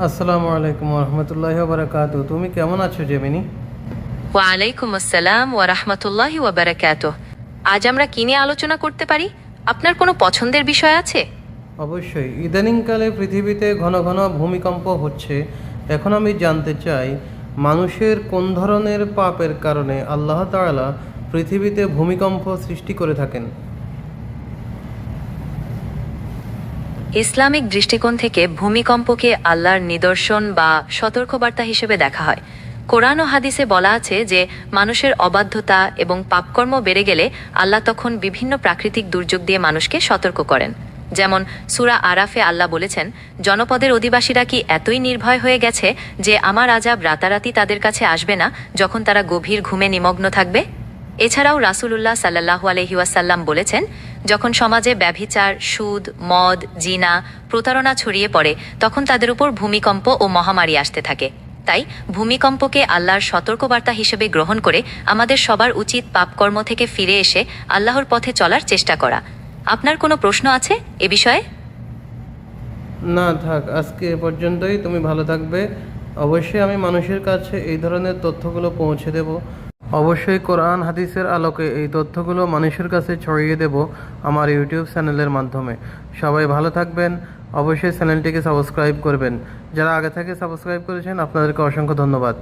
আসসালামু আলাইকুম রহমতুল্লাহ বারাকাতু তুমি কেমন আছো জেমিনি? ওয়ালাইকুম আসসালাম ওয়া রাহমাতুল্লাহি ওয়া বারাকাতুহ আজ আমরা কি নিয়ে আলোচনা করতে পারি? আপনার কোনো পছন্দের বিষয় আছে? অবশ্যই। ইদানিংকালে পৃথিবীতে ঘন ঘন ভূমিকম্প হচ্ছে। এখন আমি জানতে চাই মানুষের কোন ধরনের পাপের কারণে আল্লাহ তাআলা পৃথিবীতে ভূমিকম্প সৃষ্টি করে থাকেন? ইসলামিক দৃষ্টিকোণ থেকে ভূমিকম্পকে আল্লাহর নিদর্শন বা সতর্কবার্তা হিসেবে দেখা হয়। কোরআন ও হাদিসে বলা আছে যে, মানুষের অবাধ্যতা এবং পাপকর্ম বেড়ে গেলে আল্লাহ তখন বিভিন্ন প্রাকৃতিক দুর্যোগ দিয়ে মানুষকে সতর্ক করেন। যেমন, সুরা আরাফে আল্লাহ বলেছেন, জনপদের অধিবাসীরা কি এতই নির্ভয় হয়ে গেছে যে আমার আজাব রাতারাতি তাদের কাছে আসবে না যখন তারা গভীর ঘুমে নিমগ্ন থাকবে? এছাড়াও রাসূলুল্লাহ সাল্লাহু আলহিউসাল্লাম বলেছেন যখন সমাজে ব্যভিচার, সুদ, মদ, জিনা, প্রতারণা ছড়িয়ে পড়ে, তখন তাদের উপর ভূমিকম্প ও মহামারী আসতে থাকে। তাই ভূমিকম্পকে আল্লাহর সতর্কবার্তা হিসেবে গ্রহণ করে আমাদের সবার উচিত পাপকর্ম থেকে ফিরে এসে আল্লাহর পথে চলার চেষ্টা করা। আপনার কোনো প্রশ্ন আছে এ বিষয়ে? না, থাক, আজকে এ পর্যন্তই। তুমি ভালো থাকবে। অবশ্যই আমি মানুষের কাছে এই ধরনের তথ্যগুলো পৌঁছে দেব। অবশ্যই কোরআন, হাদিসের আলোকে এই তথ্যগুলো মানুষের কাছে ছড়িয়ে দেব আমার ইউটিউব চ্যানেলের মাধ্যমে। সবাই ভালো থাকবেন, অবশ্যই চ্যানেলটিকে সাবস্ক্রাইব করবেন। যারা আগে থেকে সাবস্ক্রাইব করেছেন, আপনাদেরকে অসংখ্য ধন্যবাদ।